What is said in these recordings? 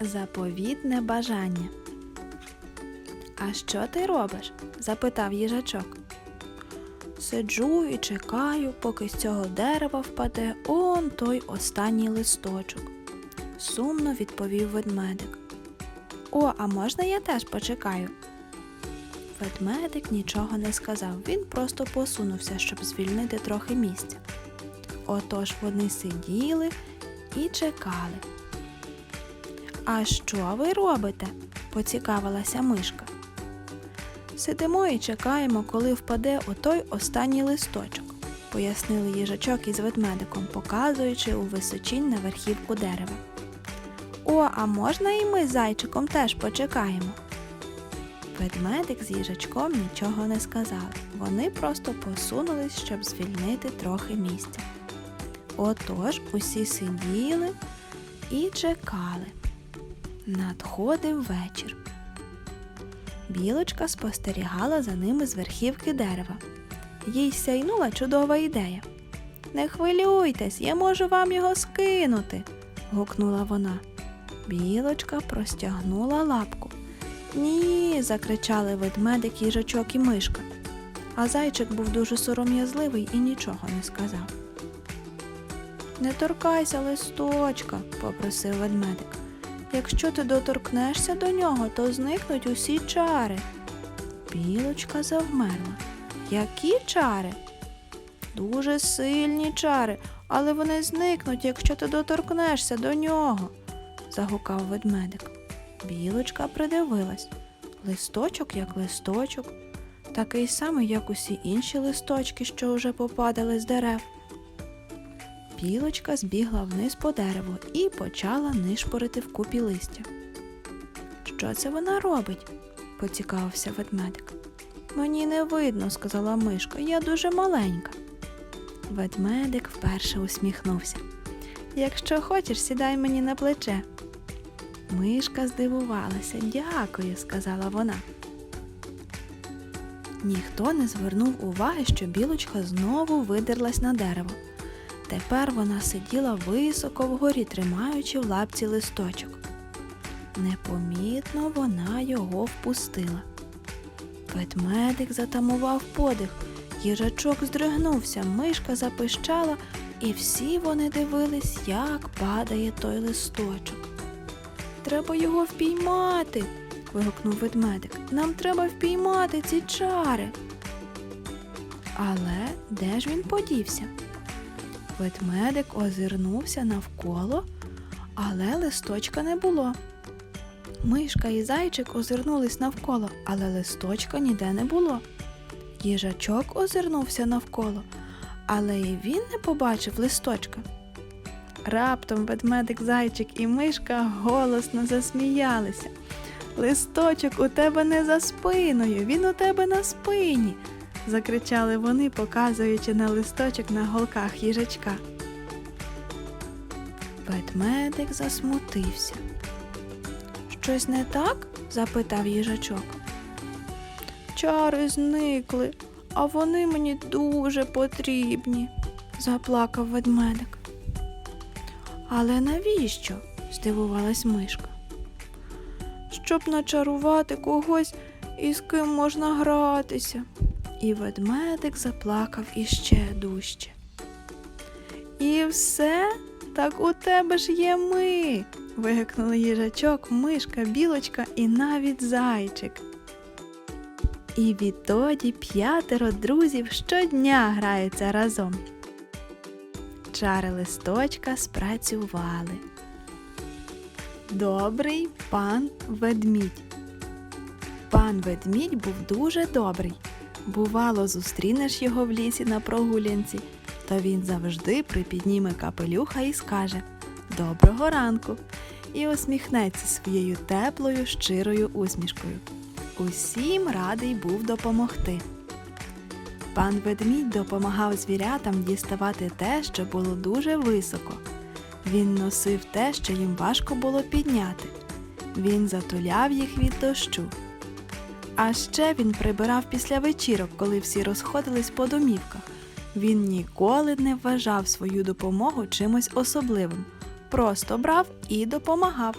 Заповітне бажання. А що ти робиш? запитав їжачок. Сиджу і чекаю, поки з цього дерева впаде он той останній листочок. Сумно відповів ведмедик. О, а можна я теж почекаю? Ведмедик нічого не сказав, він просто посунувся, щоб звільнити трохи місця. Отож вони сиділи і чекали. А що ви робите? поцікавилася мишка. Сидимо і чекаємо, коли впаде отой останній листочок, пояснили їжачок із ведмедиком, показуючи у височінь на верхівку дерева. О, а можна і ми з зайчиком теж почекаємо? Ведмедик з їжачком нічого не сказали. Вони просто посунулись, щоб звільнити трохи місця. Отож усі сиділи і чекали. Надходив вечір. Білочка спостерігала за ними з верхівки дерева. Їй сяйнула чудова ідея. Не хвилюйтесь, я можу вам його скинути. гукнула вона. Білочка простягнула лапку. Ні, закричали ведмедик, їжачок і мишка. А зайчик був дуже сором'язливий і нічого не сказав. Не торкайся листочка, попросив ведмедик. Якщо ти доторкнешся до нього, то зникнуть усі чари. Білочка завмерла. Які чари? Дуже сильні чари, але вони зникнуть, якщо ти доторкнешся до нього, загукав ведмедик. Білочка придивилась. Листочок як листочок, такий самий, як усі інші листочки, що вже попадали з дерев. Білочка збігла вниз по дереву і почала нишпорити в купі листя. Що це вона робить? поцікавився ведмедик. Мені не видно, сказала мишка, я дуже маленька. Ведмедик вперше усміхнувся. Якщо хочеш, сідай мені на плече. Мишка здивувалася. Дякую, сказала вона. Ніхто не звернув уваги, що білочка знову видерлась на дерево. Тепер вона сиділа високо вгорі, тримаючи в лапці листочок. Непомітно вона його впустила. Ведмедик затамував подих, їжачок здригнувся, мишка запищала, і всі вони дивились, як падає той листочок. Треба його впіймати. вигукнув ведмедик. Нам треба впіймати ці чари. Але де ж він подівся? Ведмедик озирнувся навколо, але листочка не було. Мишка і зайчик озирнулись навколо, але листочка ніде не було. Їжачок озирнувся навколо, але і він не побачив листочка. Раптом ведмедик, зайчик і мишка голосно засміялися. Листочок у тебе не за спиною, він у тебе на спині закричали вони, показуючи на листочок на голках їжачка. Ведмедик засмутився. Щось не так? запитав їжачок. Чари зникли, а вони мені дуже потрібні, заплакав ведмедик. Але навіщо? здивувалась мишка. Щоб начарувати когось, із ким можна гратися. І ведмедик заплакав іще дужче. І все, так у тебе ж є ми. вигукнули їжачок, мишка, білочка і навіть зайчик. І відтоді п'ятеро друзів щодня граються разом. Чари листочка спрацювали. Добрий пан ведмідь. Пан ведмідь був дуже добрий. Бувало, зустрінеш його в лісі на прогулянці, то він завжди припідніме капелюха і скаже Доброго ранку! і усміхнеться своєю теплою, щирою усмішкою. Усім радий був допомогти. Пан ведмідь допомагав звірятам діставати те, що було дуже високо. Він носив те, що їм важко було підняти. Він затуляв їх від дощу. А ще він прибирав після вечірок, коли всі розходились по домівках. Він ніколи не вважав свою допомогу чимось особливим, просто брав і допомагав.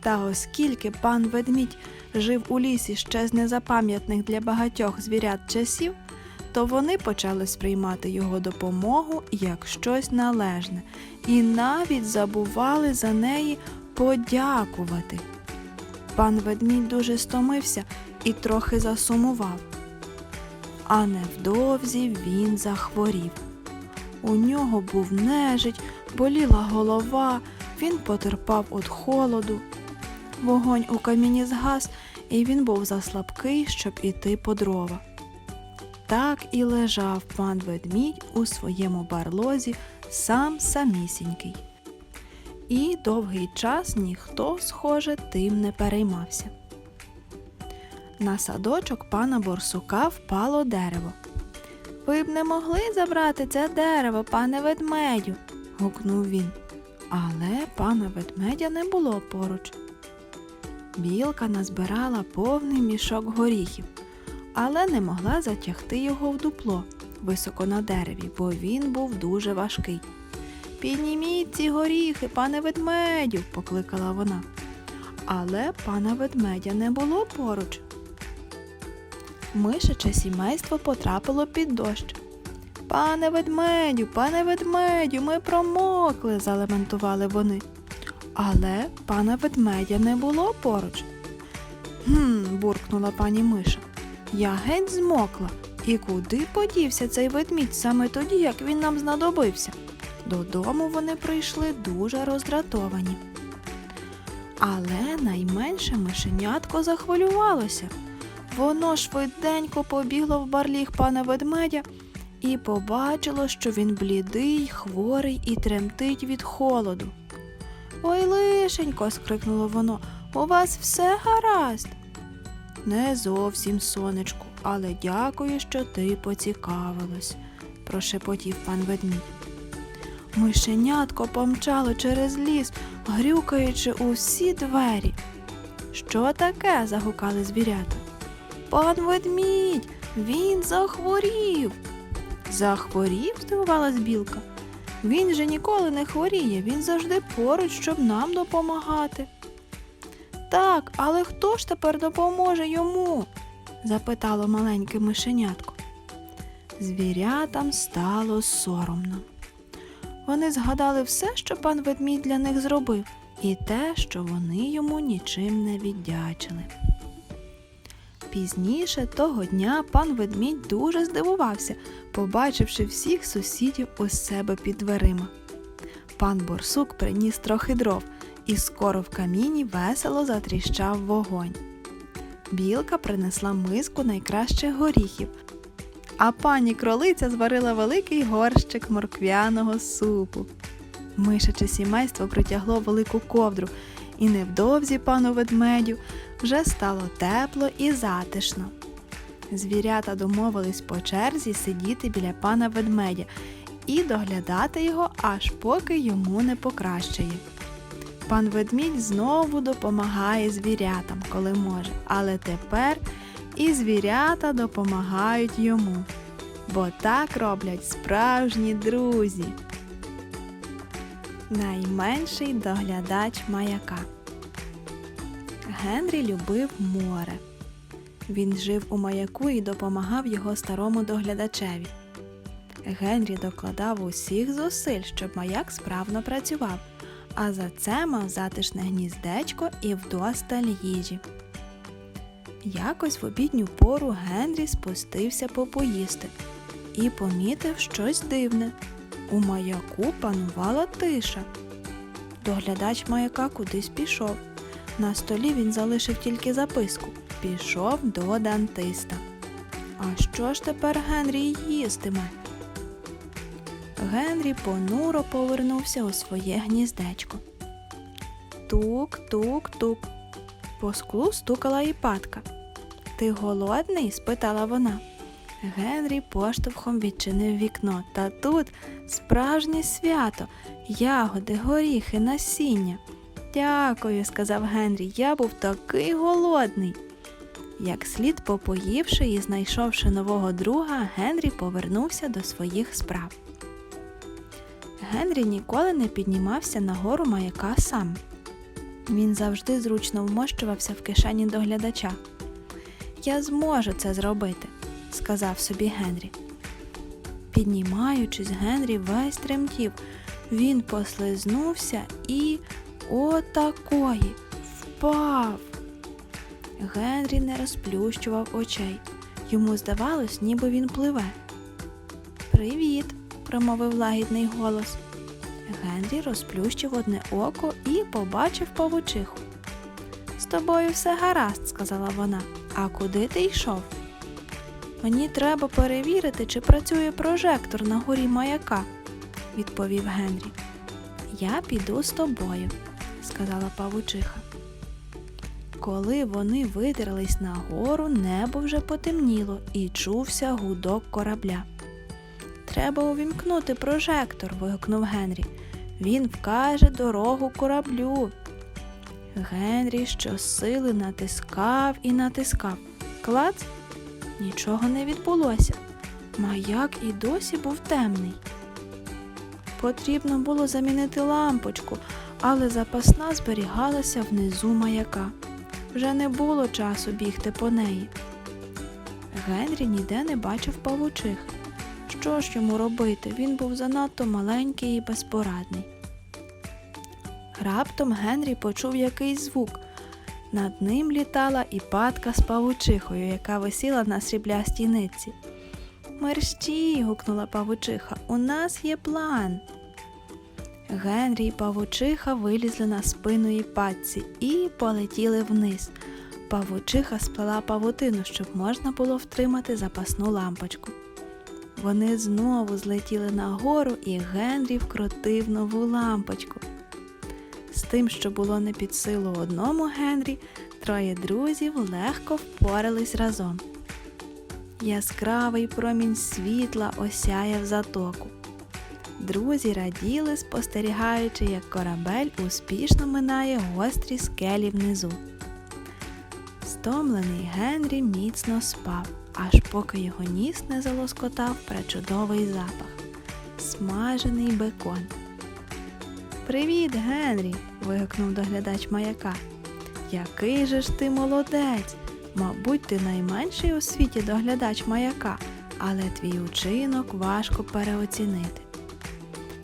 Та оскільки пан ведмідь жив у лісі ще з незапам'ятних для багатьох звірят часів, то вони почали сприймати його допомогу як щось належне і навіть забували за неї подякувати. Пан ведмідь дуже стомився і трохи засумував. А невдовзі він захворів. У нього був нежить, боліла голова, він потерпав від холоду. Вогонь у каміні згас, і він був заслабкий, щоб іти по дрова. Так і лежав пан ведмідь у своєму барлозі сам самісінький. І довгий час ніхто, схоже, тим не переймався. На садочок пана борсука впало дерево. Ви б не могли забрати це дерево, пане ведмедю, гукнув він. Але пана ведмедя не було поруч. Білка назбирала повний мішок горіхів, але не могла затягти його в дупло високо на дереві, бо він був дуже важкий. Підніміть ці горіхи, пане ведмедю, покликала вона. Але пана ведмедя не було поруч. Мишаче сімейство потрапило під дощ. Пане ведмедю, пане ведмедю, ми промокли, залементували вони. Але пана ведмедя не було поруч. Гм, буркнула пані Миша. Я геть змокла. І куди подівся цей ведмідь саме тоді, як він нам знадобився? Додому вони прийшли дуже роздратовані. Але найменше мишенятко захвилювалося. Воно швиденько побігло в барліг пана ведмедя і побачило, що він блідий, хворий і тремтить від холоду. Ой, лишенько, скрикнуло воно, у вас все гаразд. Не зовсім, сонечку, але дякую, що ти поцікавилась, прошепотів пан ведмідь. Мишенятко помчало через ліс, грюкаючи у всі двері. Що таке? загукали звірята. Пан ведмідь, він захворів. Захворів? здивувалась білка. Він же ніколи не хворіє, він завжди поруч, щоб нам допомагати. Так, але хто ж тепер допоможе йому? запитало маленьке мишенятко. Звірятам стало соромно. Вони згадали все, що пан ведмідь для них зробив, і те, що вони йому нічим не віддячили. Пізніше того дня пан ведмідь дуже здивувався, побачивши всіх сусідів у себе під дверима. Пан борсук приніс трохи дров, і скоро в каміні весело затріщав вогонь. Білка принесла миску найкращих горіхів, а пані кролиця зварила великий горщик морквяного супу. Мишаче сімейство притягло велику ковдру, і невдовзі пану ведмедю вже стало тепло і затишно. Звірята домовились по черзі сидіти біля пана ведмедя і доглядати його, аж поки йому не покращає. Пан ведмідь знову допомагає звірятам, коли може, але тепер і звірята допомагають йому, бо так роблять справжні друзі. Найменший доглядач маяка. Генрі любив море. Він жив у маяку і допомагав його старому доглядачеві. Генрі докладав усіх зусиль, щоб маяк справно працював, а за це мав затишне гніздечко і вдосталь їжі. Якось в обідню пору Генрі спустився попоїсти і помітив щось дивне. У маяку панувала тиша. Доглядач маяка кудись пішов. На столі він залишив тільки записку пішов до дантиста. А що ж тепер Генрі їстиме? Генрі понуро повернувся у своє гніздечко. Тук, тук, тук. По склу стукала і патка. Ти голодний? спитала вона. Генрі поштовхом відчинив вікно, та тут справжнє свято, ягоди, горіхи, насіння. Дякую, сказав Генрі, я був такий голодний. Як слід попоївши і знайшовши нового друга, Генрі повернувся до своїх справ. Генрі ніколи не піднімався на гору маяка сам. Він завжди зручно вмощувався в кишені доглядача. Я зможу це зробити, сказав собі Генрі. Піднімаючись, Генрі весь тремтів. Він послизнувся і отакої впав. Генрі не розплющував очей. Йому здавалось, ніби він пливе. Привіт, промовив лагідний голос. Генрі розплющив одне око і побачив павучиху. З тобою все гаразд, сказала вона. А куди ти йшов? Мені треба перевірити, чи працює прожектор на горі маяка, відповів Генрі. Я піду з тобою, сказала павучиха. Коли вони видрались на гору, небо вже потемніло і чувся гудок корабля. Треба увімкнути прожектор, вигукнув Генрі. Він вкаже дорогу кораблю. Генрі щосили натискав і натискав. Клац? Нічого не відбулося. Маяк і досі був темний. Потрібно було замінити лампочку, але запасна зберігалася внизу маяка. Вже не було часу бігти по неї. Генрі ніде не бачив павучих. Що ж йому робити? Він був занадто маленький і безпорадний. Раптом Генрі почув якийсь звук. Над ним літала і падка з павучихою, яка висіла на сріблястій нитці. Мерщій. гукнула павучиха, у нас є план. Генрі і павучиха вилізли на спину її падці і полетіли вниз. Павучиха сплела павутину, щоб можна було втримати запасну лампочку. Вони знову злетіли нагору, і Генрі вкрутив нову лампочку. З тим, що було не під силу одному Генрі, троє друзів легко впорались разом. Яскравий промінь світла осяяв затоку. Друзі раділи, спостерігаючи, як корабель успішно минає гострі скелі внизу. Стомлений Генрі міцно спав, аж поки його ніс не залоскотав пречудовий запах смажений бекон. Привіт, Генрі. вигукнув доглядач маяка. Який же ж ти молодець! Мабуть, ти найменший у світі доглядач маяка, але твій учинок важко переоцінити.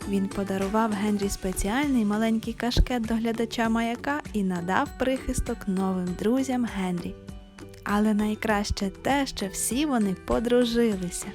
Він подарував Генрі спеціальний маленький кашкет доглядача маяка і надав прихисток новим друзям Генрі. Але найкраще те, що всі вони подружилися.